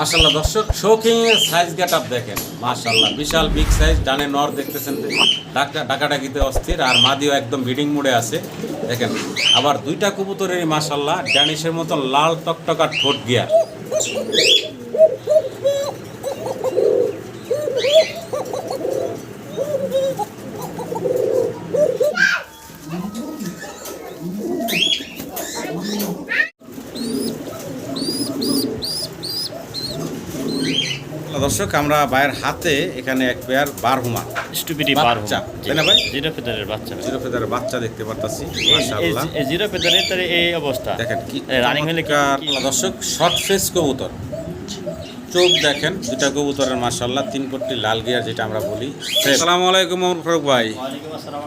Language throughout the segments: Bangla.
মাশাল্লাহ দর্শক শৌখিং এর সাইজ গেট আপ দেখেন। মাশাল্লাহ বিশাল বিগ সাইজ ডানে নর দেখতেছেন ডাকা ডাকাডাকিতে অস্থির, আর মাদিও একদম বিডিং মুডে আছে। দেখেন, আবার দুইটা কবুতরেরই মাশাল্লাহ ড্যানিশের মতো লাল টকটকার ঠোঁট গিয়া দর্শক আমরা ভাইয়ের হাতে এখানে এক পেয়ার বারহুমা। স্টুপিডি বাচ্চা, তাই না ভাই? জিরো ফেদারের বাচ্চা জিরো ফেদারের বাচ্চা দেখতে পারতাছি এই- মাশাল্লাহ এই- জিরো ফেদারের তার এই অবস্থা। দেখেন কি রানিং হলে কি দর্শক শর্ট ফেস কবুতর। চোখ দেখেন দুটা কবুতরের মাশাল্লাহ তিন কোটি লাল গিয়ার যেটা আমরা বলি আসসালামু আলাইকুম মোহাম্মদ ফারুক ভাই। ওয়ালাইকুম আসসালাম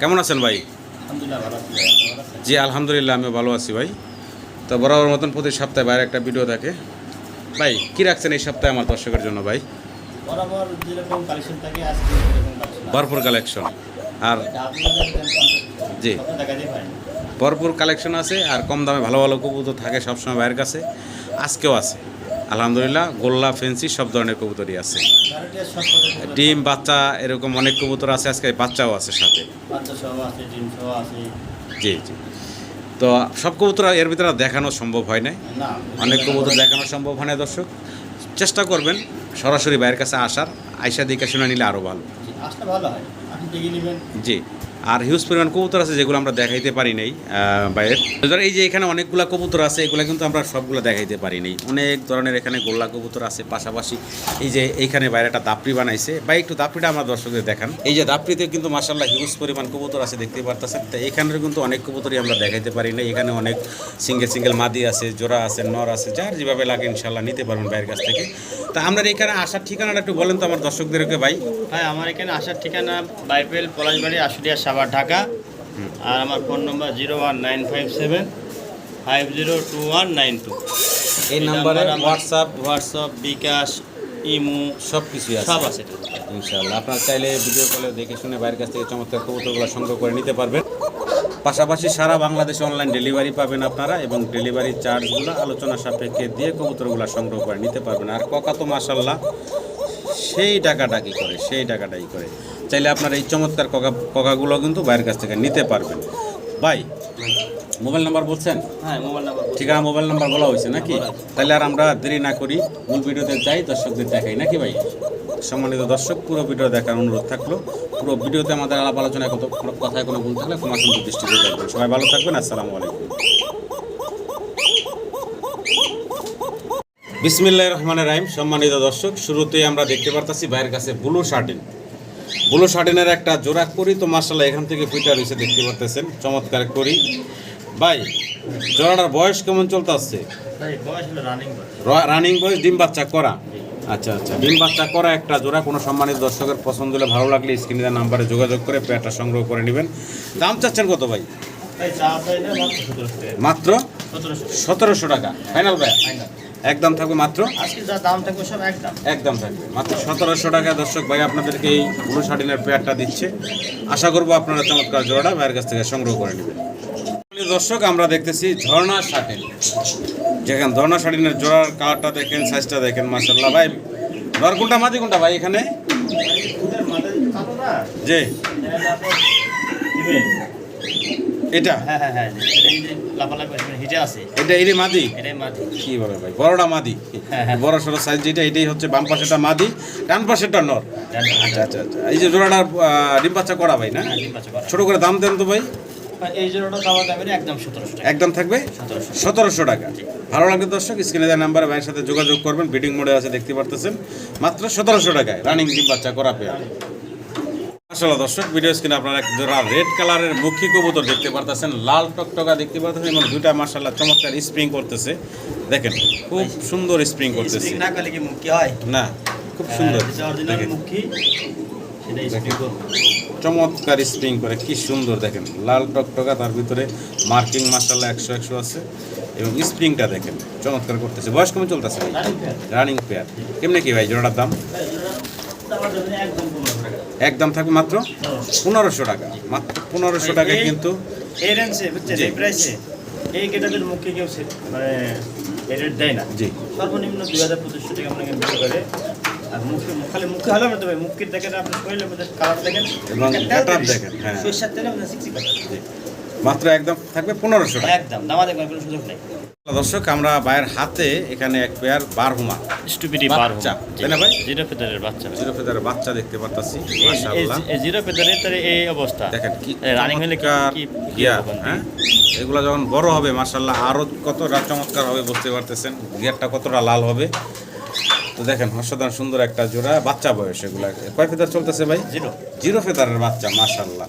কেমন আছেন ভাই? আলহামদুলিল্লাহ ভালো আছি জি আলহামদুলিল্লাহ আমি ভালো আছি ভাই। তো বরাবর মতন প্রতি সপ্তাহে বাইরে একটা ভিডিও থাকে। ভাই কি রাখছেন এই সপ্তাহে আমার দর্শকের জন্য ভাই? বরাবর যেরকম কালেকশন থাকে আজকে ভরপুর কালেকশন আর জি। ভরপুর কালেকশন আছে আর কম দামে ভালো ভালো কবুতর থাকে সবসময় বাইরের কাছে। আজকেও আছে। আলহামদুলিল্লাহ গোল্লা ফেন্সি সব ধরনের কবুতরই আছে। ডিম বাচ্চা এরকম অনেক কবুতর আছে আজকে বাচ্চাও আছে সাথে। জি জি। তো সব কবুতর এর ভিতরে দেখানো সম্ভব হয় না না অনেক কবুতর দেখানো সম্ভব হয় না দর্শক। চেষ্টা করবেন সরাসরি বাইরের কাছে আসার। আইসা দিকে শুনে নিলে আরও ভালো। জি, আর হিউজ পরিমাণ কবুতর আছে যেগুলো আমরা দেখাইতে পারি নাই বাইরের। এই যে এখানে অনেকগুলো কবুতর আছে, এগুলো কিন্তু আমরা সবগুলো দেখাইতে পারি নাই। অনেক ধরনের এখানে গোল্লা কবুতর আছে, পাশাপাশি এই যে এইখানে বাইরে একটা দাপড়ি বানাইছে। বা একটু দাপড়িটা আমরা দর্শকদের দেখান। এই যে দাপড়িতে কিন্তু মাসাল্লাহ হিউজ পরিমাণ কবুতর আছে, দেখতে পারতেছেন? তো এখানের কিন্তু অনেক কবুতরই আমরা দেখাইতে পারি না এখানে অনেক সিঙ্গেল সিঙ্গেল মাদি আছে, জোড়া আছে, নর আছে, যার যেভাবে লাগে ইনশাল্লাহ নিতে পারবেন বাইরের কাছ থেকে। তা আমরা এখানে আসার ঠিকানাটা একটু বলেন তো আমার দর্শকদেরকে ভাই। হ্যাঁ আমার এখানে আসার ঠিকানা বাইপেল পলাশবাড়ি আশুলিয়া সাভার ঢাকা। আর আমার phone number zero one nine five seven five zero two one nine two. এই নাম্বারে হোয়াটসঅ্যাপ হোয়াটসঅ্যাপ বিকাশ ইমু সব কিছুই আছে। সব আছে। ইনশাআল্লাহ। আপনার চাইলে ভিডিও কলে দেখে শুনে বাইরের কাছ থেকে চমৎকার কবুতরগুলো সংগ্রহ করে নিতে পারবেন। পাশাপাশি সারা বাংলাদেশে অনলাইন ডেলিভারি পাবেন আপনারা এবং ডেলিভারি চার্জগুলো আলোচনা সাপেক্ষে দিয়ে কবুতরগুলো সংগ্রহ করে নিতে পারবেন। আর ককা তো মাসাল্লাহ সেই টাকাটা কী করে? সেই টাকাটাই করে। চাইলে আপনার এই চমৎকার ককা ককাগুলো কিন্তু বাইরের কাছ থেকে নিতে পারবেন। ভাই মোবাইল নাম্বার বলছেন? হ্যাঁ মোবাইল নাম্বার ঠিকানা মোবাইল নাম্বার বলা হয়েছে নাকি? তাহলে আর আমরা দেরি না করি মূল ভিডিওতে যাই দর্শকদের দেখাই নাকি ভাই? সম্মানিত দর্শক পুরো ভিডিও দেখার অনুরোধ থাকল। পুরো ভিডিওতে আমাদের আলাপ আলোচনায় কত কোনো কথায় কোনো ভুল থাকলে ক্ষমা সুন্দর দৃষ্টিতে দেখবেন। সবাই ভালো থাকবেন আসসালামু আলাইকুম। বিসমিল্লাহ রহমানের রাহিম। সম্মানিত দর্শক শুরুতেই আমরা দেখতে পারতাছি ভাইয়ের কাছে ব্লু শার্টিন। ব্লু শার্টিনের একটা জোড়া করি। তো মার্শাল্লাহ এখান থেকে ফুইটা রয়েছে দেখতে পারতেছেন। চমৎকার করি। ভাই জোড়াটার বয়স কেমন চলতে আসছে রানিং বয়স ডিম বাচ্চা করা। আচ্ছা আচ্ছা ডিম বাচ্চা করা একটা জোড়া। কোনো সম্মানিত দর্শকের পছন্দ হলে ভালো লাগলে স্ক্রিনে দেওয়া নাম্বারে যোগাযোগ করে পেয়ারটা সংগ্রহ করে নেবেন। দাম চাচ্ছেন কত ভাই? মাত্র সতেরোশো টাকা। ফাইনাল ভাই? একদম থাকবে মাত্র? আজকে যা দাম থাকবে সব একদম একদম থাকবে। মাত্র সতেরোশো টাকা। দর্শক ভাই আপনাদেরকে এই ব্লু শার্টিনের পেয়ারটা দিচ্ছে। আশা করব আপনারা চমৎকার জোড়াটা ভাইয়ের কাছ থেকে সংগ্রহ করে নেবেন। দর্শক আমরা দেখতেছি ঝর্ণা শার্টিন। যেখানে ঝর্ণা শার্টিনের জোড়ার কালারটা দেখেন সাইজটা দেখেন মাসাল্লাহ ভাই। নর কোনটা মাঝি কোনটা ভাই এখানে? যে এটা? হ্যাঁ হ্যাঁ হ্যাঁ লাফালাফি আছে। এটা মাদি? এটাই মাটি কি বলে ভাই বড়টা মাদি। বড় সড়ো সাইজ যেটা এটাই হচ্ছে বাম পাশেটা মাদি ডান পাশেটা নর। আচ্ছা আচ্ছা আচ্ছা। এই যে জোড়াটা ডিম বাচ্চা করা ভাই না? করা। ছোট করে দাম দেন তো ভাই। একদম থাকবে? সতেরোশো। টাকা। ভালো লাগলে দর্শক স্ক্রিনে দেওয়া নাম্বারে ভাইয়ের সাথে যোগাযোগ করবেন। বিডিং মোডে আছে দেখতে পারতেছেন। মাত্র সতেরোশো টাকায় রানিং ডিম বাচ্চা করা পেয়ার আসলে দর্শক ভিডিও স্ক্রিনে আপনারা এক জোড়া রেড কালারের মুখী কবুতর দেখতে পারতেছেন লাল টকটকা দেখতে পারতেছেন এবং দুইটা মার্শাল্লাহ চমৎকার স্প্রিং করতেছে। দেখেন খুব সুন্দর স্প্রিং করতেছে। না মুখ হয়? না খুব সুন্দর। চমৎকার স্প্রিং করে কি সুন্দর দেখেন। লাল টকটকা তার ভিতরে মার্কিং মার্শাল্লাহ একশো একশো আছে। এবং স্প্রিংটা দেখেন চমৎকার করতেছে। বয়স কেমন চলতেছে রানিং পেয়ার কেমনে কি ভাই জোড়াটার দাম? একদম একদম থাকবে মাত্র পনেরোশো টাকা। মাত্র পনেরোশো টাকায় কিন্তু এই রেঞ্জে বুঝছেন? জি। এই প্রাইসে এই গেটাদের মুখে কেউ মানে রেট দেয় না। জি। সর্বনিম্ন দুই হাজার পঁচিশশো টাকা আপনাকে বিক্রি করে। আর মুখে খালি মুখে হলে না মুখের দেখেন আপনি শরীরের মধ্যে কালার দেখেন। এবং দেখেন, হ্যাঁ। সরিষার তেলে আপনার সিক্সি মাত্র একদম থাকবে পনেরোশো একদম দামা দেখবেন কোনো সুযোগ নেই। দর্শক আমরা ভাইয়ের হাতে এখানে এক পেয়ার বারহুমা। স্টুপিডি বাচ্চা, তাই না ভাই? জিরো ফেদারের বাচ্চা জিরো ফেদারের বাচ্চা দেখতে পারতাছি এই- মাশাআল্লাহ। এই- এই জিরো ফেদারের তার এই অবস্থা। দেখেন কি রানিং হলে কি গিয়ার হ্যাঁ? এগুলো যখন বড় হবে মাশাল্লাহ আরও কতটা চমৎকার হবে বুঝতে পারতেছেন। গিয়ারটা কতটা লাল হবে। তো দেখেন অসাধারণ সুন্দর একটা জোড়া বাচ্চা বয়স এগুলা। কয় ফেদার চলতেছে ভাই? জিরো। জিরো ফেদারের বাচ্চা মাশাল্লাহ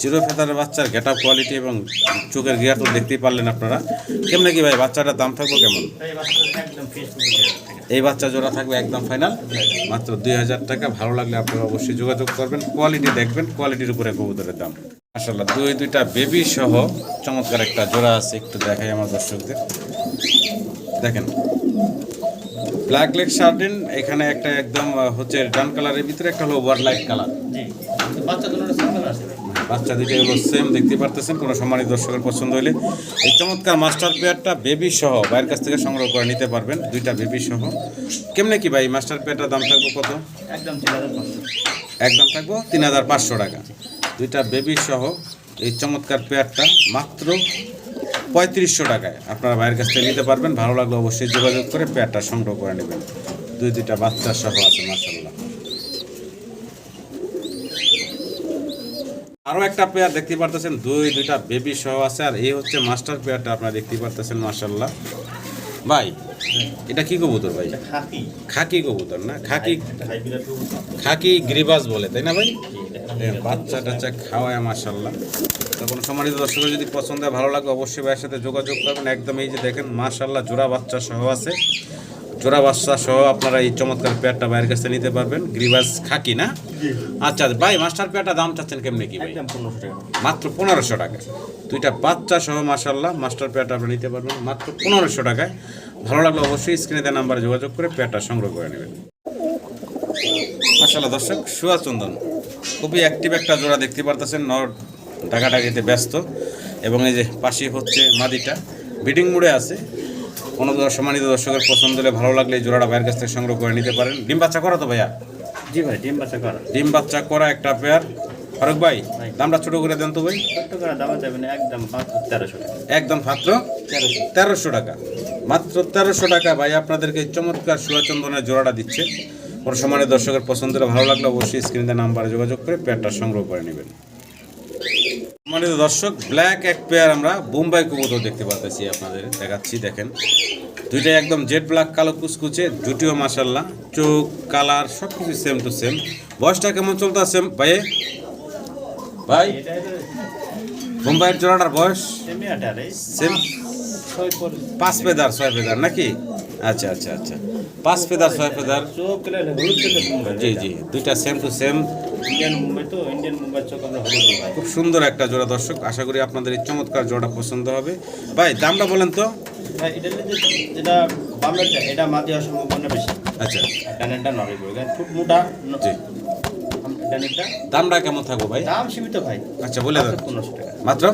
জিরো ফেদারের বাচ্চার গেট আপ কোয়ালিটি এবং চোখের গিয়ার তো দেখতেই পারলেন আপনারা। কেমনে কি ভাই, বাচ্চাটার দাম থাকব কেমন? এই বাচ্চা জোড়া থাকবে একদম ফাইনাল মাত্র দুই হাজার টাকা। ভালো লাগলে আপনারা অবশ্যই যোগাযোগ করবেন। কোয়ালিটি দেখবেন কোয়ালিটির উপরে কবুতরের দাম। মাসাল্লাহ দুই, দুইটা বেবি সহ চমৎকার একটা জোড়া আছে, একটু দেখাই আমার দর্শকদের। দেখেন ব্ল্যাক লেগ শার্টিন এখানে একটা একদম হচ্ছে ডান কালারের ভিতরে, একটা হলো ওয়ার লাইট কালার বাচ্চা বাচ্চা দুইটা হলো সেম দেখতে পারতেছেন কোনো সম্মানিত দর্শকের পছন্দ হলে এই চমৎকার মাস্টার পেয়ারটা বেবি সহ বাইরের কাছ থেকে সংগ্রহ করে নিতে পারবেন দুইটা বেবি সহ। কেমনে কি ভাই মাস্টার পেয়ারটার দাম থাকব কত? একদম একদম থাকব তিন হাজার পাঁচশো টাকা। দুইটা বেবি সহ এই চমৎকার পেয়ারটা মাত্র পঁয়ত্রিশশো টাকায় আপনারা বাইরের কাছ থেকে নিতে পারবেন। ভালো লাগলে অবশ্যই যোগাযোগ করে পেয়ারটা সংগ্রহ করে নেবেন। দুই দুইটা বাচ্চা সহ আছে মাসাল্লাহ আরও একটা পেয়ার দেখতে পারতেছেন দুই দুইটা বেবি সহ আছে আর এই হচ্ছে মাস্টার পেয়ারটা আপনারা দেখতে পারতেছেন মাসাল্লাহ ভাই এটা কি কবুতর ভাই? খাকি। খাকি কবুতর না? খাকি খাকি গ্রিবাস বলে তাই না ভাই? বাচ্চা টাচ্চা খাওয়ায় মাসাল্লাহ তো কোনো সম্মানিত দর্শকের যদি পছন্দ হয় ভালো লাগে অবশ্যই ভাইয়ের সাথে যোগাযোগ করবেন। একদম এই যে দেখেন মাশাল্লাহ জোড়া বাচ্চা সহ আছে। জোড়া বাচ্চা সহ আপনারা এই চমৎকার পেয়ারটা বাইরের কাছে নিতে পারবেন। গ্রিবাস খাকি না? আচ্ছা ভাই মাস্টার পেয়ারটা দাম চাচ্ছেন কেমনি কি ভাই? মাত্র পনেরোশো টাকা। দুইটা বাচ্চা সহ মাসাল্লাহ মাস্টার পেয়ারটা আপনি নিতে পারবেন মাত্র পনেরোশো টাকায়। ভালো লাগলে অবশ্যই স্ক্রিনে দেওয়া নাম্বারে যোগাযোগ করে পেয়ারটা সংগ্রহ করে নেবেন। মাসাল্লাহ দর্শক সুয়া চন্দন। খুবই অ্যাক্টিভ একটা জোড়া দেখতে পারতেছেন। নর ডাকাডাকিতে ব্যস্ত। এবং এই যে পাশে হচ্ছে মাদিটা। বিডিং মোড়ে আছে। কোনো সম্মানিত দর্শকের পছন্দ হলে ভালো লাগলে জোড়াটা বাইরের কাছ থেকে সংগ্রহ করে নিতে পারেন। ডিম বাচ্চা করা তো ভাইয়া? জি ভাই ডিম বাচ্চা করা। ডিম বাচ্চা করা একটা পেয়ার ফারুক ভাই দামটা ছোট করে দেন তো ভাই। ছোট্ট করে দামা যাবে না একদম মাত্র তেরোশো টাকা। একদম মাত্র তেরোশো। টাকা। মাত্র তেরোশো টাকা ভাই আপনাদেরকে চমৎকার সুয়াচন্দনের জোড়াটা দিচ্ছে। কোনো সম্মানের দর্শকের পছন্দ হলে ভালো লাগলে অবশ্যই স্ক্রিনে নাম্বারে যোগাযোগ করে পেয়ারটা সংগ্রহ করে নেবেন। সম্মানিত দর্শক ব্ল্যাক এক পেয়ার আমরা বোম্বাই কবুতর দেখতে পাচ্ছি আপনাদের দেখাচ্ছি দেখেন। দুইটাই একদম জেড ব্ল্যাক কালো কুচকুচে দুটিও মাসাল্লাহ চোখ কালার সব কিছু সেম টু সেম বয়সটা কেমন চলতে আছে ভাই? ভাই? বোম্বাইয়ের জোড়াটার বয়স? সেমি পাঁচ পেদার ছয় পেদার নাকি? আচ্ছা আচ্ছা আচ্ছা। পাঁচ পেদার ছয় পেদার। জি জি দুইটা সেম টু সেম খুব সুন্দর একটা জোড়া দর্শক আশা করি আপনাদের এই চমৎকার জোড়া পছন্দ হবে। ভাই দামটা বলেন তো। ভাই এটা হওয়ার সম্ভাবনা বেশি। আচ্ছা। পড়বে মোটা জি। দামটা কেমন থাকব ভাই? দাম সীমিত ভাই। আচ্ছা বলে দেন। মাত্র?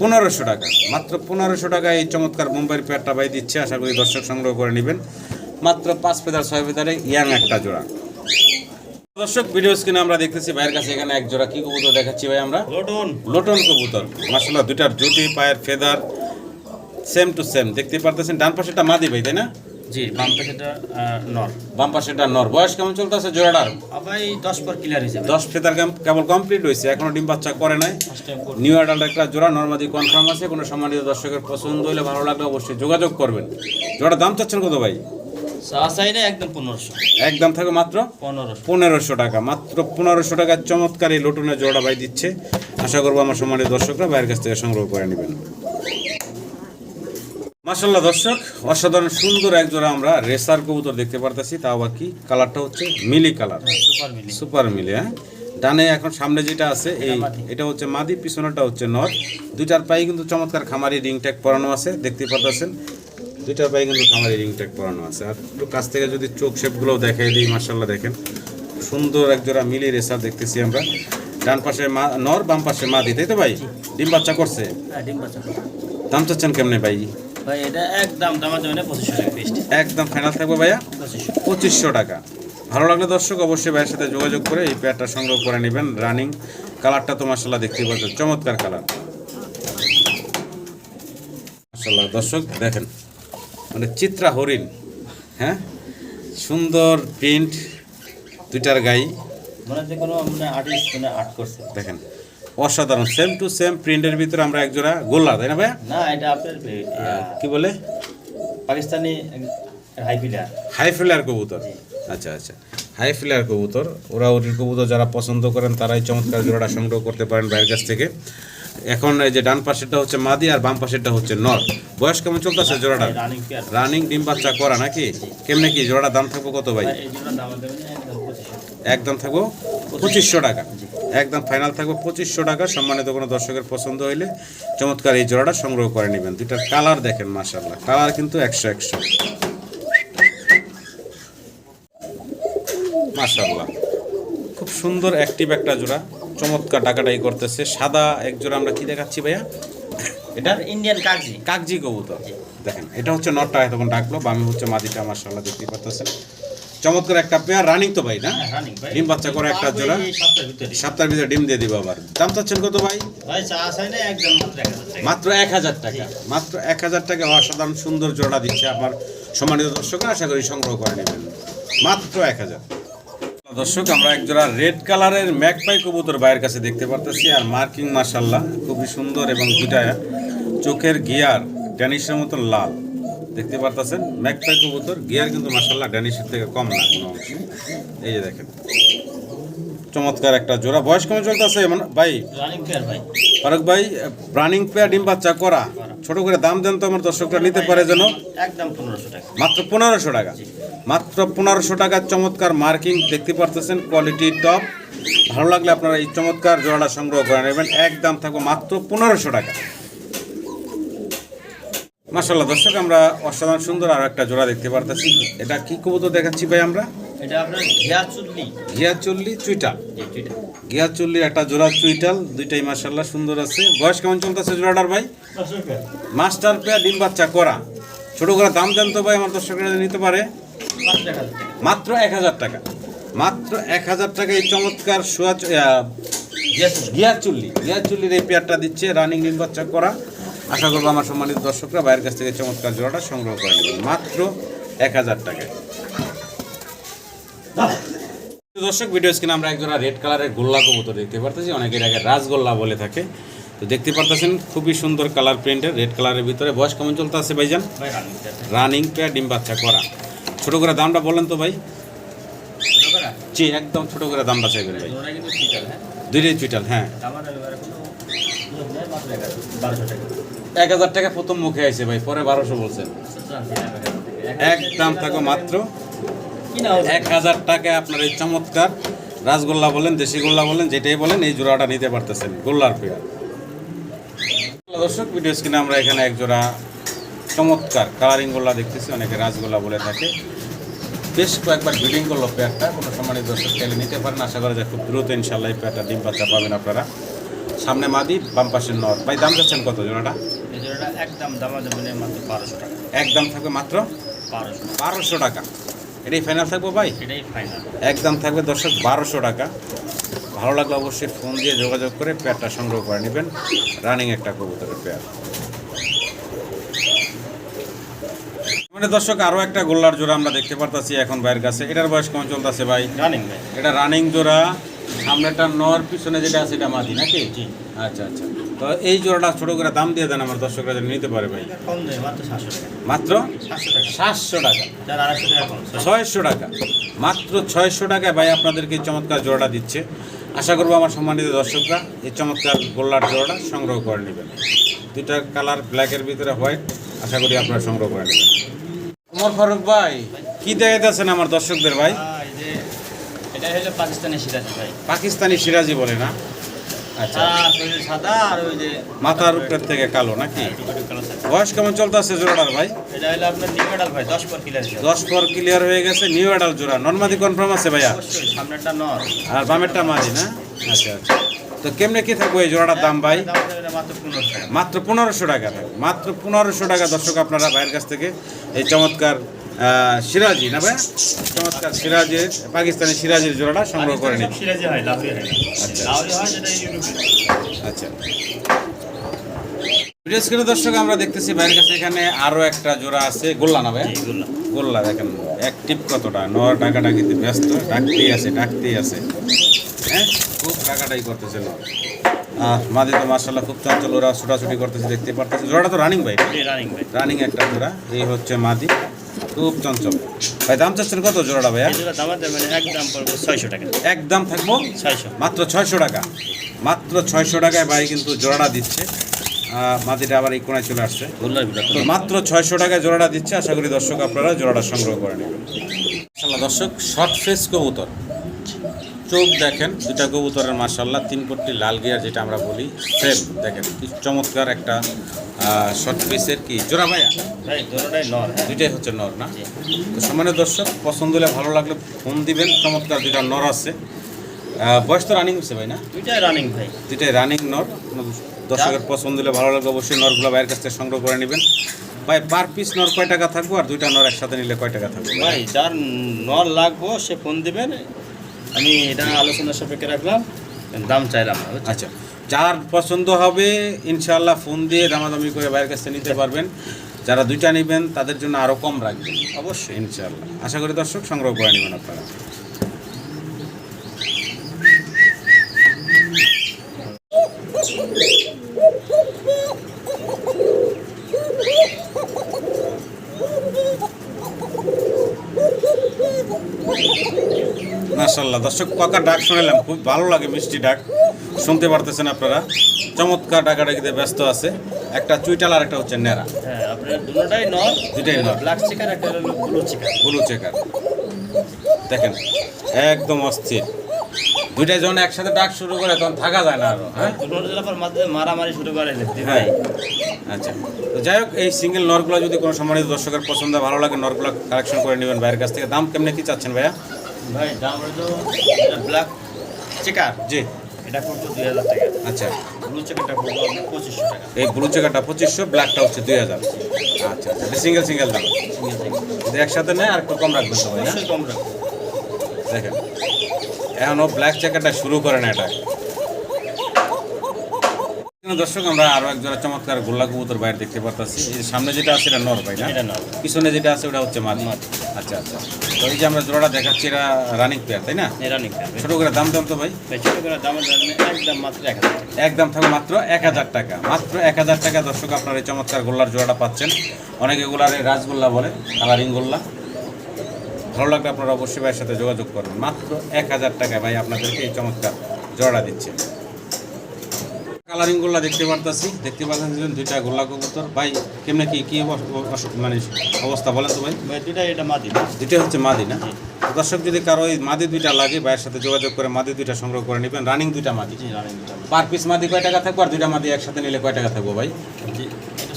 পনেরোশো টাকা। মাত্র পনেরোশো টাকা এই চমৎকার মুম্বাইয়ের পেয়ারটা ভাই দিচ্ছে আশা করি দর্শক সংগ্রহ করে নেবেন। মাত্র পাঁচ পেদার ছয় পেদারে ইয়াং একটা জোড়া। দর্শক ভিডিও স্ক্রিনে আমরা দেখতেছি ভাইয়ের কাছে এখানে এক জোড়া কি কবুতর দেখাচ্ছি ভাই আমরা? লোটন। লোটন কবুতর। মাসাল্লাহ দুটার জুটি পায়ের ফেদার সেম টু সেম দেখতে পারতেছেন ডান পাশেটা মাদি ভাই তাই না? জি বাম পাশেটা নর। বাম পাশেটা নর। বয়স কেমন চলতেছে জোড়াটার? ভাই দশ পর ক্লিয়ার হিসেবে দশ ফেদার কেবল কমপ্লিট হয়েছে এখনও ডিম বাচ্চা করে নাই। নিউ অ্যাডাল্ট একটা জোড়া নর্মাদি কনফার্ম আছে কোনো সম্মানিত দর্শকের পছন্দ হলে ভালো লাগলে অবশ্যই যোগাযোগ করবেন। জোড়ার দাম চাচ্ছেন কত ভাই? একদম থাকে মাত্র? পনেরোশো। পনেরোশো টাকা। মাত্র পনেরোশো টাকার চমৎকার এই লোটনের জোড়া ভাই দিচ্ছে। আশা করব আমার সম্মানিত দর্শকরা ভাইয়ের কাছ থেকে সংগ্রহ করে নেবেন। মাসাল্লাহ দর্শক অসাধারণ সুন্দর এক জোড়া আমরা রেসার কবুতর দেখতে পারতেছি। তাও আবার কি? কালারটা হচ্ছে মিলি কালার সুপার মিলি। হ্যাঁ? ডানে এখন সামনে যেটা আছে এই এটা হচ্ছে মাদি পিছনেটা হচ্ছে নর। দুইটার পায়ে কিন্তু চমৎকার খামারি রিং ট্যাগ পরানো আছে দেখতে পাচ্ছেন দুইটার পায়ে কিন্তু খামারি রিং ট্যাগ পরানো আছে। আর একটু কাছ থেকে যদি চোখ শেপগুলোও দেখাই দিই মার্শাল্লাহ দেখেন। সুন্দর এক জোড়া মিলি রেসার দেখতেছি আমরা। ডান পাশে মা নর বাম পাশে মাদি তাই তো ভাই? ডিম বাচ্চা করছে? হ্যাঁ ডিম বাচ্চা দাম চাচ্ছেন কেমনে ভাই? ভাই এটা একদম জন্য পঁচিশশো টাকা পিস একদম ফাইনাল থাকবে ভাইয়া? পঁচিশশো। টাকা। ভালো লাগলে দর্শক অবশ্যই ভাইয়ের সাথে যোগাযোগ করে এই পেয়ারটা সংগ্রহ করে নেবেন রানিং কালারটা তো মার্শাল্লাহ দেখতেই পাচ্ছেন চমৎকার কালার মার্শাল্লাহ দর্শক দেখেন মানে চিত্রা হরিণ হ্যাঁ? সুন্দর প্রিন্ট দুইটার গাই। মানে যে কোনো মানে আর্টিস্ট মানে আর্ট করছে। দেখেন অসাধারণ সেম টু সেম প্রিন্টের ভিতরে আমরা একজোড়া গোল্লা তাই না ভাই না এটা আপনার কি বলে? পাকিস্তানি হাই হাইফিলার হাই কবুতর? আচ্ছা আচ্ছা। হাই ফ্লেয়ার কবুতর ওরা ওটির কবুতর যারা পছন্দ করেন তারাই চমৎকার জোড়াটা সংগ্রহ করতে পারেন বাইরের কাছ থেকে। এখন এই যে ডান পাশেরটা হচ্ছে মাদি আর বাম পাশেরটা হচ্ছে নর। বয়স কেমন চলতেছে জোড়াটা? রানিং ডিম বাচ্চা করা নাকি? কেমনে কি? জোড়াটা দাম থাকব কত ভাই? একদম থাকব পঁচিশশো টাকা। একদম ফাইনাল থাকব পঁচিশশো টাকা। সম্মানিত কোনো দর্শকের পছন্দ হইলে চমৎকার এই জোড়াটা সংগ্রহ করে নেবেন। দুইটার কালার দেখেন মাশাল্লাহ কালার কিন্তু একশো একশো। মাশাল্লাহ খুব সুন্দর অ্যাক্টিভ একটা জোড়া। চমৎকার ডাকাটাই করতেছে। সাদা একজোড়া আমরা কি দেখাচ্ছি ভাইয়া? এটা ইন্ডিয়ান কাগজি কাগজি কবুতর। দেখেন এটা হচ্ছে নটটা তখন ডাকলো বামি হচ্ছে মাদিটা মাশাল্লাহ দেখতে পারতেছেন। চমৎকার একটা পেয়ার রানিং তো ভাই না? ডিম বাচ্চা করে একটা জোড়া। সপ্তাহের ভিতরে ডিম দিয়ে দিব আবার। দাম চাচ্ছেন কত ভাই? মাত্র এক হাজার টাকা। মাত্র এক হাজার টাকা। অসাধারণ সুন্দর জোড়া দিচ্ছে আমার সম্মানিত দর্শক আশা করি সংগ্রহ করে নেবেন। মাত্র এক হাজার। দর্শক, আমরা একজোড়া রেড কালারের ম্যাকপাই কবুতর বাইরের কাছে দেখতে পারতেছি আর মার্কিং মার্শাল্লাহ খুবই সুন্দর এবং দুটা চোখের গিয়ার ড্যানিশের মতো লাল। দেখতে পারতেছেন, ম্যাকপাই কবুতর, গিয়ার কিন্তু মার্শাল্লাহ ড্যানিশের থেকে কম না কোনো অংশ। এই যে দেখেন। চমৎকার একটা জোড়া। বয়স কেমন চলতেছে? মানে ভাই ভাই। ফারুক ভাই রানিং পেয়ার ডিম বাচ্চা করা। ছোট করে দাম দেন তো আমার দর্শকরা নিতে পারে যেন। একদম পনেরোশো টাকা। মাত্র পনেরোশো টাকা। মাত্র পনেরোশো টাকার চমৎকার মার্কিং দেখতে পারতেছেন কোয়ালিটি টপ ভালো লাগলে আপনারা এই চমৎকার জোড়াটা সংগ্রহ করে নেবেন। একদম থাকবে মাত্র পনেরোশো টাকা। মাসাল্লাহ দর্শক আমরা অসাধারণ সুন্দর আর একটা জোড়া দেখতে পারতেছি। এটা কি কবুতর দেখাচ্ছি ভাই আমরা? এটা আপনার একটা জোড়া চুইটাল দুইটাই মাসাল্লাহ সুন্দর আছে। বয়স কেমন চলতেছে জোড়াটার ভাই? Master pair. ডিম বাচ্চা করা। ছোট করে দাম ভাই আমার দর্শকরা নিতে পারে। মাত্র এক হাজার টাকা। মাত্র এক হাজার টাকা এই চমৎকার সোয়া ঘিয়া চুল্লি। গিয়ার চুল্লি গিয়ার চুল্লির এই পেয়ারটা দিচ্ছে রানিং ডিম বাচ্চা করা। আশা করব আমার সম্মানিত দর্শকরা বাইরের কাছ থেকে চমৎকার জোড়াটা সংগ্রহ করে নেবেন। মাত্র এক হাজার টাকায়। দর্শক ভিডিও স্ক্রিনে আমরা একজোড়া রেড কালারের গোল্লা কবুতর দেখতে পারতেছি। অনেকের আগে রাজগোল্লা বলে থাকে। তো দেখতে পারতেছেন খুবই সুন্দর কালার প্রিন্টের রেড কালারের ভিতরে। বয়স কেমন চলতে আছে ভাইজান? ভাই রানিং পেয়ার। পেয়ার ডিম বাচ্চা করা। ছোটো করে দামটা বলেন তো ভাই। জি একদম ছোটো করে দামটা চাইবেন ভাই। হ্যাঁ? দুইটাই চুইটাল হ্যাঁ। এক হাজার, টাকা। টাকা প্রথম মুখে আইছে ভাই পরে বারোশো বলছেন এক টাকা। থাকো মাত্র? এক হাজার টাকায় আপনার এই চমৎকার রাসগোল্লা বলেন দেশি গোল্লা বলেন যেটাই বলেন এই জোড়াটা নিতে পারতেছেন গোল্লার পেয়ার দর্শক ভিডিও স্ক্রিনে আমরা এখানে এক জোড়া চমৎকার কালারিং গোল্লা দেখতেছি অনেকে রাসগোল্লা বলে থাকে বেশ কয়েকবার ব্রিডিং করল পেয়ারটা কোনো সম্মানিত দর্শক চাইলে নিতে পারেন আশা করা যায় খুব দ্রুত ইনশাল্লাহ এই পেয়ারটা ডিম বাচ্চা পাবেন আপনারা সামনে মাদি বাম পাশের নর ভাই দাম যাচ্ছেন কত জোড়াটা একদম মাত্র বারোশো টাকা। একদম থাকবে মাত্র বারোশো। বারোশো টাকা। এটাই ফাইনাল থাকব ভাই? এটাই ফাইনাল একদম থাকবে দর্শক বারোশো টাকা। ভালো লাগলে অবশ্যই ফোন দিয়ে যোগাযোগ করে পেয়ারটা সংগ্রহ করে নেবেন। রানিং একটা কবুতরের পেয়ার। মানে দর্শক আরও একটা গোল্লার জোড়া আমরা দেখতে পারতাছি এখন ভাইয়ের কাছে। এটার বয়স কেমন চলতেছে ভাই? রানিং ভাই। এটা রানিং জোড়া। সামনেটা নর পিছনে যেটা আছে এটা মাদি নাকি? জি। আচ্ছা আচ্ছা। তো এই জোড়াটা ছোট করে দাম দিয়ে দেন আমার দর্শকরা যেন নিতে পারে ভাই। মাত্র সাতশো টাকা। ছয়শো টাকা। মাত্র ছয়শো টাকায় ভাই আপনাদেরকে এই চমৎকার জোড়াটা দিচ্ছে। আশা করব আমার সম্মানিত দর্শকরা এই চমৎকার গোল্লার জোড়াটা সংগ্রহ করে নেবেন। দুইটা কালার ব্ল্যাকের ভিতরে হোয়াইট আশা করি আপনারা সংগ্রহ করে নেবেন। ওমর ফারুক ভাই কি দেখাইতেছেন আমার দর্শকদের ভাই? আহ, এই যে এটা হলো পাকিস্তানি সিরাজি ভাই। পাকিস্তানি সিরাজি বলে না? সারা শরীর সাদা আর ওই যে মাথার উপরের থেকে কালো নাকি? হ্যাঁ। বয়স কেমন চলতেছে জোড়াটার ভাই? এটা হলো আপনার নিউ মেডাল ভাই দশ পর। দশ ক্লিয়ার হয়ে গেছে নিউ অ্যাডাল জোড়া। নর্মাদি কনফার্ম আছে ভাইয়া? সামনেরটা নর। আর বামেরটা মাঝি না? আচ্ছা আচ্ছা। তো কেমনে কি থাকবে এই জোড়াটার দাম ভাই? মাত্র পনেরোশো টাকা। মাত্র পনেরোশো টাকা দর্শক আপনারা ভাইয়ের কাছ থেকে। এই চমৎকার সিরাজি না ভাই? চমৎকার সিরাজের পাকিস্তানি সিরাজের জোড়াটা সংগ্রহ করে না। আচ্ছা। আচ্ছা। ভিডিও স্ক্রিনে দর্শক আমরা দেখতেছি ভাইয়ের কাছে এখানে আরও একটা জোড়া আছে। গোল্লা না ভাই? গোল্লা। দেখেন। অ্যাক্টিভ কতটা? নর কিন্তু ব্যস্ত ডাকতেই আছে ডাকতেই আছে। হ্যাঁ? খুব টাকাটাই করতেছে নর। মাদি তো মার্শাল্লাহ খুব চঞ্চল ওরা ছোটাছুটি করতেছে দেখতে পারতেছে। জোড়াটা তো রানিং ভাই? রানিং ভাই। রানিং একটা জোড়া এই হচ্ছে মাদি। খুব চঞ্চল ভাই দাম চাচ্ছেন কত জোড়াটা ভাইয়া? দাম মানে একদম ছয়শো টাকা। একদম থাকব? ছয়শো। মাত্র ছয়শো টাকা। মাত্র ছয়শো টাকায় ভাই কিন্তু জোড়াটা দিচ্ছে। মাটিটা আবার এই কোনায় চলে আসছে। মাত্র ছয়শো টাকায় জোড়াটা দিচ্ছে। আশা করি দর্শক আপনারা জোড়াটা সংগ্রহ করে নেবেন। দর্শক শর্ট ফেস কবুতর। চোখ দেখেন দুটা কবুতরের মার্শাল্লাহ তিন পট্টি লাল গিয়ার যেটা আমরা বলি সেম দেখেন কি চমৎকার একটা শর্ট ফেসের কি? জোড়া ভাইয়া? হ্যাঁ। দুইটাই হচ্ছে নর না? তো সম্মানের দর্শক পছন্দ হলে ভালো লাগলে ফোন দিবেন চমৎকার দুইটা নর আছে। বয়স তো রানিং হচ্ছে ভাই না? দুইটাই রানিং ভাই। দুইটাই রানিং নর। দর্শকের পছন্দ হলে ভালো লাগলে অবশ্যই নরগুলো বাইরের কাছ থেকে সংগ্রহ করে নেবেন। ভাই পার পিস নর কয় টাকা থাকব আর দুইটা নর একসাথে নিলে কয় টাকা থাকবে? ভাই যার নর লাগবো সে ফোন দিবেন আমি এটা আলোচনার সাপেক্ষে রাখলাম দাম চাইলাম না আচ্ছা যার পছন্দ হবে ইনশাল্লাহ ফোন দিয়ে দামাদামি করে বাইরের কাছে থেকে নিতে পারবেন। যারা দুইটা নেবেন তাদের জন্য আরও কম রাখবেন। অবশ্যই। ইনশাল্লাহ আশা করি দর্শক সংগ্রহ করে নেবেন আপনারা। মাশাল্লাহ দর্শক কাকার ডাক শুনলাম খুব ভালো লাগে মিষ্টি ডাক। শুনতে পারতেছেন আপনারা। চমৎকার ডাকাডাকিতে ব্যস্ত আছে। একটা চুইটাল আর একটা হচ্ছে নেড়া। হ্যাঁ আপনার দুটোটাই নর দুটোই নর। ব্ল্যাক চিকেন একটা হলো ব্লু ব্লু চেকার দেখেন একদম অস্থির। দুইটাই যখন একসাথে ডাক শুরু করে তখন থাকা যায় না আরও হ্যাঁ? মারামারি শুরু করে হ্যাঁ। আচ্ছা। তো যাই হোক এই সিঙ্গেল নরগুলো যদি কোনো সম্মানিত দর্শকের পছন্দ ভালো লাগে নরগুলো কালেকশন করে নেবেন বাইরের কাছ থেকে। দাম কেমনে কি চাচ্ছেন ভাইয়া? ভাই দাম হলো ব্ল্যাক চেকার জি। এটা পড়তো দুই হাজার টাকা। আচ্ছা। ব্লু আপনার পঁচিশশো টাকা। এই ব্লু চেকারটা পঁচিশশো ব্ল্যাকটা হচ্ছে দুই হাজার। আচ্ছা আচ্ছা। সিঙ্গেল সিঙ্গেল দাম। যদি একসাথে নেয় আর একটু কম রাখবেন সবাই না? কম দেখেন। এখনও ব্ল্যাক চেকারটা শুরু করে না এটা। দর্শক আমরা আরও এক জোড়া চমৎকার গোল্লা কবুতর বাইরে দেখতে পারতাছি। এই সামনে যেটা আছে এটা নর ভাই না? এটা নর। পিছনে যেটা আছে ওটা হচ্ছে মাদি। আচ্ছা আচ্ছা। তো এই যে আমরা জোড়াটা দেখাচ্ছি এটা রানিং পেয়ার তাই না? নিতে হবে ছোট করে দাম দাম তো ভাই? ছোটো করে জন্য একদম মাত্র এক হাজার। একদম থাকবে মাত্র এক হাজার টাকা। মাত্র এক হাজার টাকা দর্শক আপনার এই চমৎকার গোল্লার জোড়াটা পাচ্ছেন। অনেকে গোল্লার এই রাজগোল্লা বলে কালারিং গোল্লা। ভালো লাগলে আপনারা অবশ্যই ভাইয়ের সাথে যোগাযোগ করবেন মাত্র এক হাজার টাকায় ভাই আপনাদেরকে এই চমৎকার জোড়াটা দিচ্ছে। কালারিং গোল্লা দেখতে পারতাছি। দেখতে পাচ্ছেন দুইটা গোল্লা কবুতর। ভাই কেমনে কি কি মানে অবস্থা বলেন তো ভাই? ভাই দুটা এটা মাদি দুইটা হচ্ছে মাদি না? দর্শক যদি কারও ওই মাদি দুইটা লাগে ভাইয়ের সাথে যোগাযোগ করে মাদি দুইটা সংগ্রহ করে নেবেন। রানিং দুইটা মাদি। পার পিস মাদি। কয় টাকা থাকব? আর দুইটা মাদি একসাথে নিলে কয় টাকা থাকব ভাই?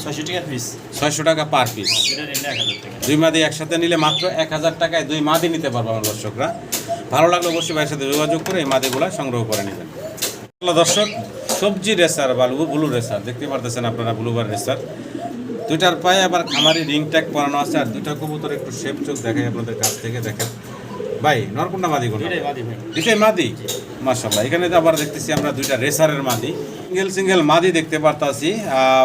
ছয়শো টাকা পিস ছয়শো টাকা পার পিস হাজার টাকা। দুই মাদি একসাথে নিলে মাত্র এক হাজার টাকায় দুই মাদি নিতে পারব আমার দর্শকরা। ভালো লাগলে অবশ্যই ভাইয়ের সাথে যোগাযোগ করে এই মাদিগুলো সংগ্রহ করে নেবেন। দর্শক সবজি রেসার বা ব্লু ব্লু রেসার দেখতে পারতেছেন আপনারা ব্লুবার রেসার। দুইটার পায়ে আবার খামারি রিং ট্যাগ পরানো আছে আর দুইটা কবুতর একটু শেপ চোখ দেখাই আপনাদের কাছ থেকে দেখেন। ভাই নরকুন্ডা মাদি কোনটা দুইটাই মাদি ভাই। মাশাল্লাহ এখানে তো আবার দেখতেছি আমরা দুইটা রেসারের মাদি। সিঙ্গেল সিঙ্গেল মাদি দেখতে পারতাছি।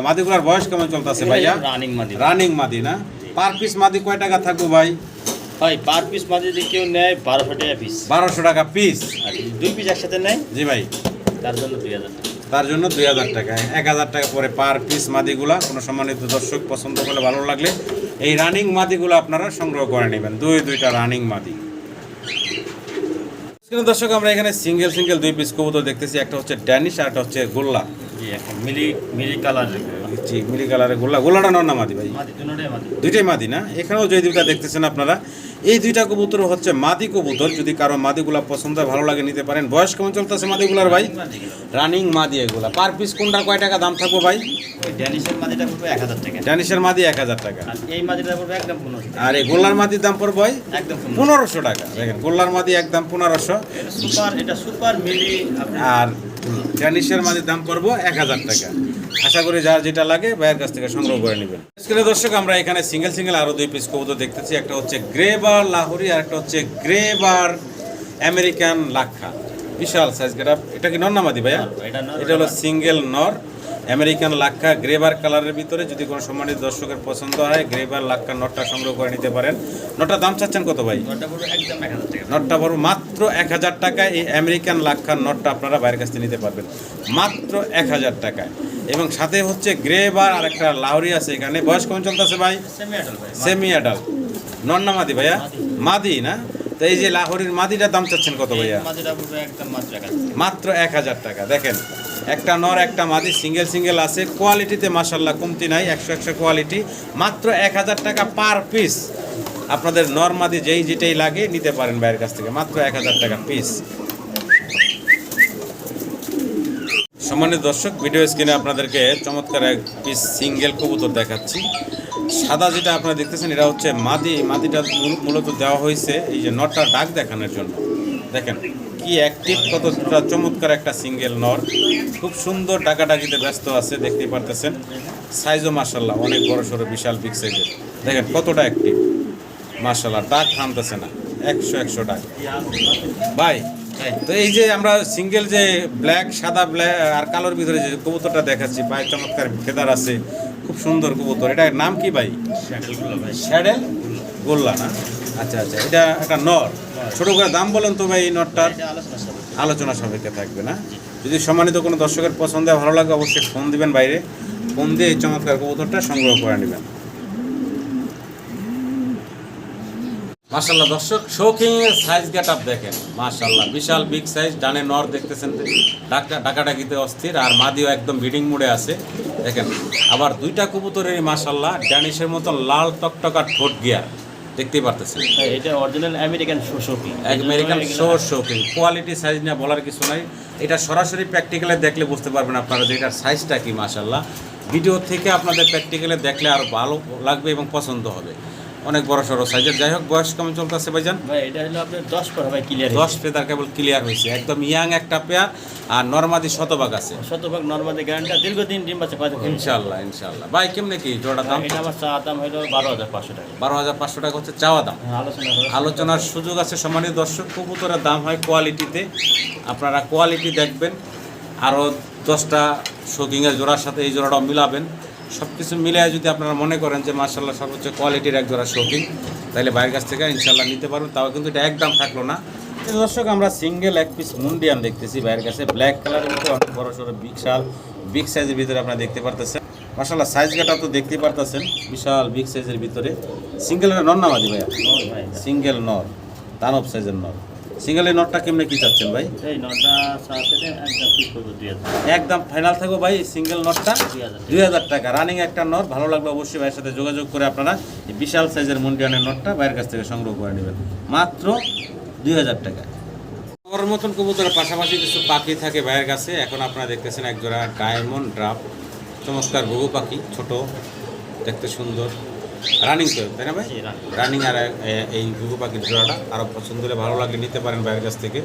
মাদিগুলার বয়স কেমন চলতেছে ভাইয়া? রানিং মাদি। রানিং মাদি না? পার পিস মাদি কয় টাকা থাকব ভাই? ভাই পার পিস মাদি যদি কেউ নেয় বারোশো টাকা পিস বারোশো টাকা পিস দুই পিস একসাথে নেয়? জি ভাই। তার জন্য দুই হাজার টাকা। তার জন্য দুই হাজার টাকা। এক হাজার টাকা পরে পার পিস মাদিগুলা কোনো সম্মানিত দর্শক পছন্দ করলে ভালো লাগলে এই রানিং মাদিগুলো আপনারা সংগ্রহ করে নেবেন। দুই দুইটা রানিং মাদি। দর্শক আমরা এখানে সিঙ্গেল সিঙ্গেল দুই পিস কবুতর দেখতেছি। একটা হচ্ছে ড্যানিশ আর একটা হচ্ছে গোল্লা। মিলি মিলি কালার জি মিলি কালারের গোল্লা। গোল্লাটা নর না মাদি ভাই? দুইটাই মাদি না? এখানেও যে দুইটা দেখতেছেন আপনারা। এই দুইটা কবুতর হচ্ছে মাদি কবুতর যদি কারও মাদিগুলা পছন্দ হয় ভালো লাগে নিতে পারেন। বয়স কেমন চলতেছে মাদিগুলার ভাই? রানিং মাদি এগুলা। পার পিস কোনটা কয় টাকা দাম থাকব ভাই? ড্যানিশের মাদি এক হাজার টাকা। আর এই গোল্লার মাদির দাম পড়বে ভাই? একদম পনেরোশো। টাকা। দেখেন গোল্লার মাদি একদম পনেরোশো। আর ড্যানিশের মাঝে দাম পড়ব এক হাজার টাকা। আশা করি যার যেটা লাগে ভাইয়ের কাছ থেকে সংগ্রহ করে নেবেন। আজকের দর্শক আমরা এখানে সিঙ্গেল সিঙ্গেল আরও দুই পিস কবুতর দেখতেছি। একটা হচ্ছে গ্রেবার লাহোরি আর একটা হচ্ছে গ্রেবার আমেরিকান লাক্ষা বিশাল সাইজ গেট এটা কি নর নামাদি ভাইয়া এটা হলো সিঙ্গেল নর। আমেরিকান লাক্ষা গ্রেবার কালারের ভিতরে যদি কোনো সম্মানিত দর্শকের পছন্দ হয় গ্রেবার লাক্ষা নটটা সংগ্রহ করে নিতে পারেন। নটটার দাম চাচ্ছেন কত ভাই? পড়বে নটটা বড় মাত্র এক হাজার টাকায়। এই আমেরিকান লাক্ষার নটটা আপনারা বাইরের কাছ থেকে নিতে পারবেন। মাত্র এক হাজার টাকায়। এবং সাথে হচ্ছে গ্রেবার আর একটা লাহরি আছে এখানে। বয়স কেমন চলতেছে ভাই? সেমি আটল ভাই। সেমি অ্যাডাল নন না মাদি ভাইয়া? মাদি না? তো এই যে লাহোরির মাদিটার দাম চাচ্ছেন কত ভাইয়া? মাত্র এক হাজার টাকা। দেখেন একটা নর একটা মাদি সিঙ্গেল সিঙ্গেল আছে। কোয়ালিটিতে মাসাল্লাহ কমতি নাই একশো একশো কোয়ালিটি মাত্র এক হাজার টাকা পার পিস আপনাদের নর মাদি যেই যেটাই লাগে নিতে পারেন বাইরের কাছ থেকে। মাত্র এক হাজার টাকা পিস সম্মানিত দর্শক ভিডিও স্ক্রিনে আপনাদেরকে চমৎকার এক পিস সিঙ্গেল কবুতর দেখাচ্ছি। সাদা যেটা আপনারা দেখতেছেন, এটা হচ্ছে মাদি। মাদিটা মূলত দেওয়া হয়েছে এই যে নটটা ডাক দেখানোর জন্য। দেখেন, কি অ্যাক্টিভ কতটা চমৎকার একটা সিঙ্গেল নর খুব সুন্দর ডাকাডাকিতে ব্যস্ত আছে, দেখতেই পারতেছেন। সাইজও মার্শাল্লাহ অনেক বড় সড়ো, বিশাল বিগ দেখেন, কতটা অ্যাক্টিভ মার্শাল্লাহ ডাক থামতেছে না। একশো একশো ডাক। ভাই তো এই যে আমরা সিঙ্গেল যে ব্ল্যাক সাদা ব্ল্যাক আর কালোর ভিতরে যে কবুতরটা দেখাচ্ছি ভাই চমৎকার ফেদার আছে খুব সুন্দর কবুতর। এটার নাম কি ভাই? শ্যাডেল? গোল্লা না? আচ্ছা আচ্ছা এটা একটা নর। ছোট করে দাম বলেন তো ভাই এই নরটার। আলোচনা সাপেক্ষে। থাকবে না? যদি সম্মানিত কোনো দর্শকের পছন্দ ভালো লাগে অবশ্যই ফোন দিবেন বাইরে। ফোন দিয়ে এই চমৎকার কবুতরটা সংগ্রহ করে নেবেন। মাশাল্লাহ দর্শক শৌখিন সাইজ গেট আপ দেখেন। মাশাল্লাহ বিশাল বিগ সাইজ ডানে নর দেখতেছেন ডাকা ডাকাডাকিতে অস্থির আর মাদিও একদম বিডিং মুডে আছে। দেখেন আবার দুইটা কবুতরেরই মাশাল্লাহ ড্যানিশের মতো লাল টকটকার ঠোঁট গিয়ার। দেখতেই পারতেছেন। এটা অরিজিনাল আমেরিকান শোষকি আমেরিকান শোর শৌখিন কোয়ালিটি সাইজ নিয়ে বলার কিছু নাই। এটা সরাসরি প্র্যাকটিক্যালে দেখলে বুঝতে পারবেন আপনারা যে এটার সাইজটা কি মাশাল্লাহ ভিডিও থেকে আপনাদের প্র্যাকটিক্যালে দেখলে আরও ভালো লাগবে এবং পছন্দ হবে। অনেক বড় সড়ো সাইজের যাই হোক বয়স কেমন চলতেছে ভাইজান? ভাই এটা হলো আপনার দশ পর ভাই ক্লিয়ার দশ পেদার কেবল ক্লিয়ার হয়েছে। একদম ইয়াং একটা পেয়ার আর নর্মাদি শতভাগ আছে। শতভাগ নর্মালি গ্যারান্টি দীর্ঘদিন ডিম বাচ্চা। ইনশাল্লাহ ইনশাল্লাহ ভাই কেমনে কি জোড়া দাম? এটা আমার চা দাম হলো বারো হাজার পাঁচশো টাকা। বারো হাজার পাঁচশো টাকা হচ্ছে চাওয়া দাম। হ্যাঁ, আলোচনা আলোচনার সুযোগ আছে সম্মানিত দর্শক। কবুতরের দাম হয় কোয়ালিটিতে আপনারা কোয়ালিটি দেখবেন। আরও দশটা শোকিংয়ের জোড়ার সাথে এই জোড়াটাও মিলাবেন। সব কিছু মিলিয়ে যদি আপনারা মনে করেন যে মার্শাল্লাহ সর্বোচ্চ কোয়ালিটির এক জোড়া শোকিং তাহলে বাইরের কাছ থেকে ইনশাল্লাহ নিতে পারবেন। তাও কিন্তু এটা একদম থাকল না। দর্শক আমরা সিঙ্গেল এক পিস মুন্ডিয়ান দেখতেছি বাইরের কাছে। ব্ল্যাক কালারের ভিতরে অনেক বড় সড়ো বিশাল বিগ সাইজের ভিতরে আপনারা দেখতে পারতেছেন। মার্শাল্লাহ সাইজ গাটা তো দেখতে পারতেছেন। বিশাল বিগ সাইজের ভিতরে। সিঙ্গেল নন নামাদি ভাইয়া? নর ভাই। সিঙ্গেল নর। দানব সাইজের নর। সিঙ্গেলের নটটা কেমনে কি চাচ্ছেন ভাই? এই নটা সাথে একদম ফাইনাল থাকব ভাই সিঙ্গেল নটটা? দুই হাজার টাকা। রানিং একটা নট ভালো লাগলে অবশ্যই ভাইয়ের সাথে যোগাযোগ করে আপনারা এই বিশাল সাইজের মুন্ডিয়ানের নটটা ভাইয়ের কাছ থেকে সংগ্রহ করে নেবেন। মাত্র দুই হাজার টাকা। ওর মতন কবুতরের পাশাপাশি কিছু পাখি থাকে ভাইয়ের কাছে। এখন আপনারা দেখতেছেন এক জোড়া ডায়মন্ড ড্রাফ চমৎকার ঘুঘু পাখি ছোট দেখতে সুন্দর। রানিং তো তাই না ভাই? রানিং আর এই ঘুঘু পাখির জোড়াটা আরও পছন্দ হলে ভালো লাগলে নিতে পারেন ভাইয়ের কাছ থেকে।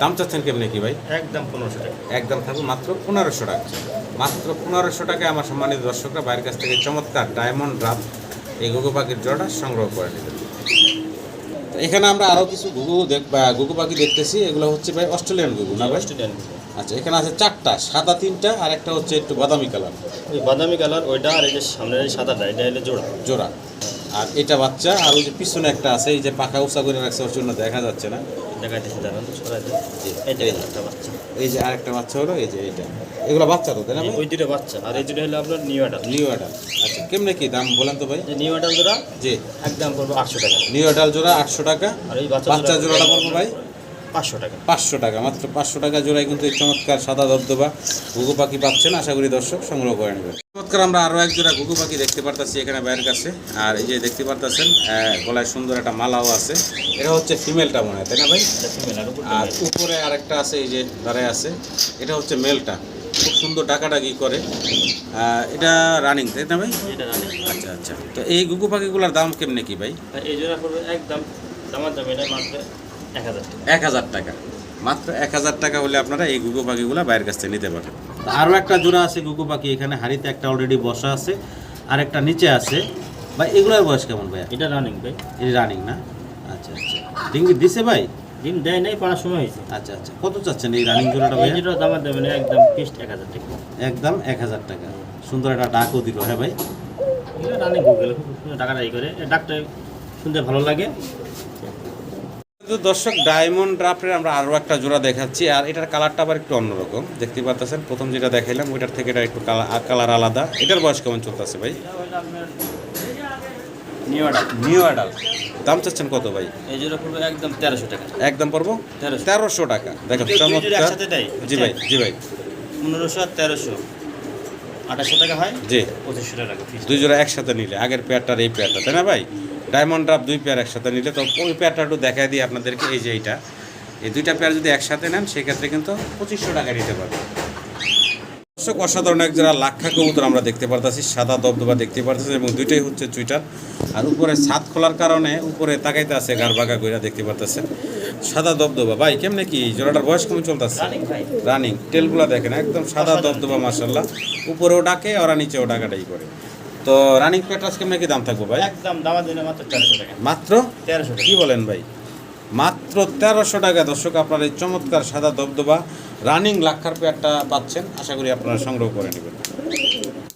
দাম চাচ্ছেন কেমনি কি ভাই? একদম পনেরোশো টাকা। একদম থাকবে মাত্র পনেরোশো টাকা। মাত্র পনেরোশো টাকায় আমার সম্মানিত দর্শকরা বাইরের কাছ থেকে চমৎকার ডায়মন্ড ড্রাপ এই ঘুঘু পাখির জোড়াটা সংগ্রহ করে নেবেন। তো এখানে আমরা আরও কিছু ঘুঘু দেখ বা ঘুঘু পাখি দেখতেছি। এগুলো হচ্ছে ভাই অস্ট্রেলিয়ান ঘুঘু না ভাই? স্টুডেন্ট আচ্ছা এখানে আছে চারটা সাদা তিনটা আর একটা হচ্ছে একটু বাদামি কালার। বাদামি কালার ওইটা আর এই যে সামনের এই সাদাটা এটা হলো জোড়া। জোড়া। আর এটা বাচ্চা আর ওই যে পিছনে একটা আছে এই যে পাখা উঁচা করে রাখছে ওর জন্য দেখা যাচ্ছে না। দেখাইতেছি দাঁড়ান সরাই একটা বাচ্চা। এই যে আরেকটা বাচ্চা হলো এই যে এইটা। এগুলো বাচ্চা তো তাই না ওই দুটো বাচ্চা আর এই দুটো হলো আপনার নিউ অ্যাডাল নিউ অ্যাডাল আচ্ছা কেমনে কি দাম বলেন তো ভাই? যে নিউ অ্যাডাল জোড়া জি। একদম করব আটশো টাকা। নিউ অ্যাডাল জোড়া আটশো টাকা। আর এই বাচ্চা বাচ্চা জোড়াটা পড়ব ভাই? পাঁচশো টাকা। পাঁচশো টাকা মাত্র পাঁচশো টাকা জোড়ায় কিন্তু এই চমৎকার সাদা দবদবা ঘুঘু পাখি পাচ্ছেন আশা করি দর্শক সংগ্রহ করে নেবেন। চমৎকার আমরা আরও এক জোড়া ঘুঘু পাখি দেখতে পারতাছি এখানে বাইরের কাছে। আর এই যে দেখতে পারতাছেন গলায় সুন্দর একটা মালাও আছে। এটা হচ্ছে ফিমেলটা মনে হয় তাই না ভাই? আর উপরে আরেকটা আছে এই যে দাঁড়ায় আছে। এটা হচ্ছে মেলটা খুব সুন্দর ডাকাডাকি করে। এটা রানিং তাই না ভাই? এটা জানি আচ্ছা আচ্ছা। তো এই ঘুঘু পাখিগুলোর দাম কেমনে কি ভাই? এই জোড়া করবে একদম দামার দাম এটা মাত্র এক হাজার টাকা। এক হাজার টাকা। মাত্র এক হাজার টাকা হলে আপনারা এই গুগু পাখিগুলো বাইরের কাছ থেকে নিতে পারেন আরও একটা জোড়া আছে গুগু পাখি এখানে হাড়িতে একটা অলরেডি বসা আছে আর একটা নিচে আছে। ভাই এগুলোর বয়স কেমন ভাই এটা রানিং ভাই। এই রানিং না? আচ্ছা আচ্ছা। ডিঙ্গি দিছে ভাই? ডিম দেয় নাই পাড়ার সময় হয়েছে। আচ্ছা আচ্ছা। কত চাচ্ছেন এই রানিং জোড়াটা ভাই যেটা দাম দেবেন একদম ফিক্সড এক হাজার টাকা। একদম এক হাজার টাকা। সুন্দর একটা ডাকও দিল হ্যাঁ ভাই? এটা রানিং গুগল টাকাটা এই করে। ডাকটা শুনতে ভালো লাগে। তো দর্শক ডায়মন্ড ড্রাফটের আমরা আরও একটা জোড়া দেখাচ্ছি আর এটার কালারটা আবার একটু অন্যরকম। দেখতে পাচ্ছেন প্রথম যেটা দেখাইলাম ওইটার থেকে এটা একটু কালার কালার আলাদা। এটার বয়স কেমন চলতেছে ভাই? নিউ নিউ অ্যাডাল্ট দাম চাচ্ছেন কত ভাই? এই জোড়া পড়বে একদম তেরোশো টাকা। একদম পড়ব? তেরোশো। টাকা। চমৎকার। জি ভাই জি ভাই। পনেরোশো আর তেরোশো। আঠাশশো টাকা হয়? জি। পঁচিশশো টাকা দুই জোড়া একসাথে নিলে আগের পেয়ারটার এই পেয়ারটা তাই না ভাই? ডায়মন্ড ড্রাফট দুই পেয়ার একসাথে নিলে তো ওই পেয়ারটা একটু দেখাই দিই আপনাদেরকে এই যে এইটা। এই দুইটা পেয়ার যদি একসাথে নেন সেক্ষেত্রে কিন্তু পঁচিশশো টাকা নিতে পারবে দর্শক অসাধারণ এক জোড়া লাক্ষা কবুতর আমরা দেখতে পারতেছি সাদা দবদবা দেখতে পারতেছি এবং দুইটাই হচ্ছে চুইটার। আর উপরে ছাদ খোলার কারণে উপরে তাকাইতে আছে গার বাগা গইরা দেখতে পারতেছেন। সাদা দবদবা ভাই কেমনে কি? জোড়াটার বয়স কেমন চলতেছে? রানিং টেলগুলো দেখেন একদম সাদা দবদবা মার্শাল্লাহ উপরেও ডাকে ওরা নিচেও ডাকাটাই করে। তো রানিং প্যাটার্স কেমন কি দাম থাকব ভাই? একদম দামা দিনে মাত্র তেরোশো টাকা। মাত্র? তেরোশো কি বলেন ভাই? মাত্র তেরোশো টাকা। দর্শক আপনার এই চমৎকার সাদা দবদবা রানিং লাক্ষার পেয়ারটা পাচ্ছেন। আশা করি আপনারা সংগ্রহ করে নেবেন।